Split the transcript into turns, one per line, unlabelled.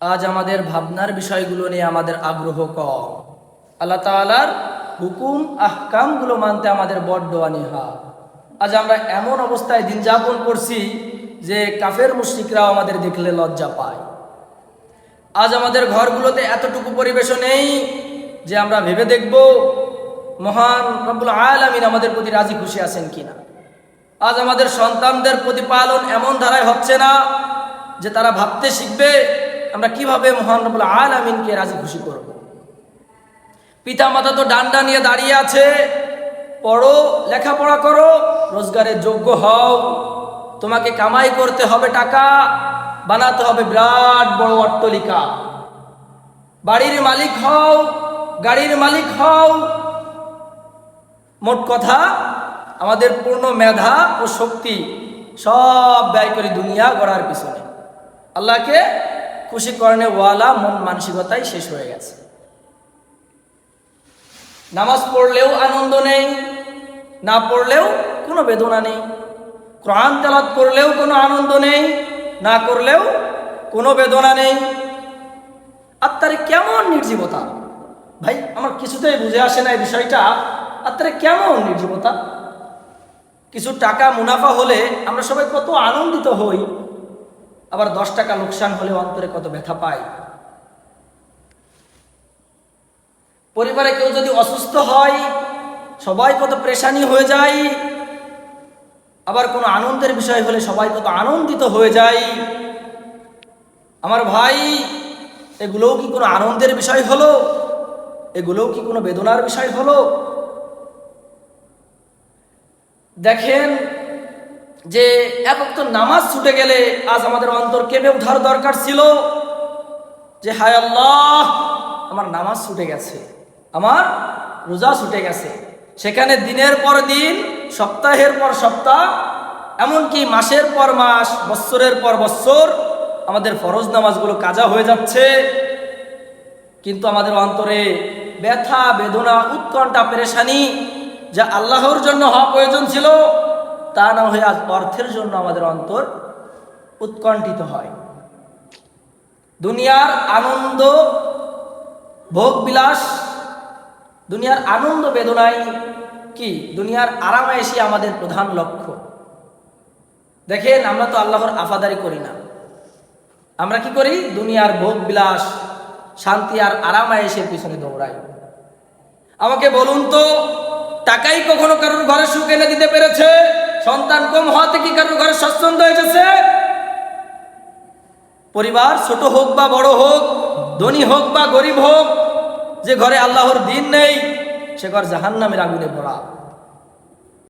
আজ আমাদের ভাবনার বিষয়গুলো নিয়ে আমাদের আগ্রহ কম। আল্লাহ তাআলার হুকুম, আহকামগুলো মানতে আমাদের বড্ড অনীহা। আজ আমরা এমন অবস্থায় দিন যাপন করছি যে কাফের মুশরিকরাও আমাদের দেখলে লজ্জা পায়। আজ আমাদের ঘরগুলোতে এতটুকু পরিবেশও নেই যে আমরা ভেবে দেখব, মহান রব্বুল আলামিন আমাদের প্রতি রাজি খুশি আছেন কিনা। আজ আমাদের সন্তানদের প্রতিপালন এমন ধারায় হচ্ছে না যে তারা ভাবতে শিখবে আমরা কীভাবে মহান রব্বুল আলামিনকে রাজি খুশি করব? পিতা মাতা তো ডান্ডা নিয়ে দাঁড়িয়ে আছে। পড়ো, লেখাপড়া করো, রোজগারের যোগ্য হও। তোমাকে কামাই করতে হবে টাকা, বানাতে হবে বিরাট বড় অট্টলিকা। বাড়ির মালিক হও, গাড়ির মালিক হও। মোট কথা, আমাদের পূর্ণ মেধা ও শক্তি সব ব্যয় করি দুনিয়া গড়ার পিছনে। আল্লাহকে খুশি করণে ওয়ালা, মন মানসিকতাই শেষ হয়ে গেছে। নামাজ পড়লেও আনন্দ নেই, না পড়লেও কোনো বেদনা নেই। কোরআন তেলাত করলেও কোনো আনন্দ নেই, না করলেও কোনো বেদনা নেই। আত্মারে কেমন নির্জীবতা? ভাই, আমার কিছুতেই বুঝে আসে না এই বিষয়টা। আত্মারে কেমন নির্জীবতা? কিছু টাকা মুনাফা হলে আমরা সবাই কত আনন্দিত হই। আবার দশ টাকা লোকসান হলে অন্তরে কত ব্যথা পায়? পরিবারে কেউ যদি অসুস্থ হয়, সবাই কত প্রেশানি হয়ে যায়, আবার কোনো আনন্দের বিষয় হলে সবাই কত আনন্দিত হয়ে যায়। আমার ভাই, এগুলোও কি কোনো আনন্দের বিষয় হলো? এগুলোও কি কোনো বেদনার বিষয় হলো? দেখেন যে এক তো নামাজ ছুটে গেলে আজ আমাদের অন্তর কেঁপে ওঠার দরকার ছিল যে, হায় আল্লাহ, আমার নামাজ ছুটে গেছে, আমার রোজা ছুটে গেছে। সেখানে দিনের পর দিন, সপ্তাহের পর সপ্তাহ, এমনকি মাসের পর মাস, বৎসরের পর বৎসর আমাদের ফরজ নামাজগুলো কাজা হয়ে যাচ্ছে। কিন্তু আমাদের অন্তরে ব্যথা, বেদনা, উৎকণ্ঠা, পেরেশানি যা আল্লাহর জন্য হওয়া প্রয়োজন ছিল তা না হয়ে আজ অর্থের জন্য আমাদের অন্তর উৎকণ্ঠিত হয়। দুনিয়ার আনন্দ, ভোগ বিলাস, দুনিয়ার আনন্দ বেদনাই কি? দুনিয়ার আরামায়েশি আমাদের প্রধান লক্ষ্য। দেখেন, আমরা তো আল্লাহর আফাদারি করি না। আমরা কি করি? দুনিয়ার ভোগ বিলাস, শান্তি আর আরামায়েশের পিছনে দৌড়াই। আমাকে বলুন তো, টাকাই কখনো কারোর ঘরে সুখ এনে দিতে পেরেছে? সন্তান কম হওয়াতে কি কারোর ঘরে স্বচ্ছন্দ হয়েছে পরিবার ছোট হোক বা বড় হোক, ধনী হোক বা গরিব হোক, যে ঘরে আল্লাহর দিন নেই, সে ঘর জাহান্নামের আগুনে পড়া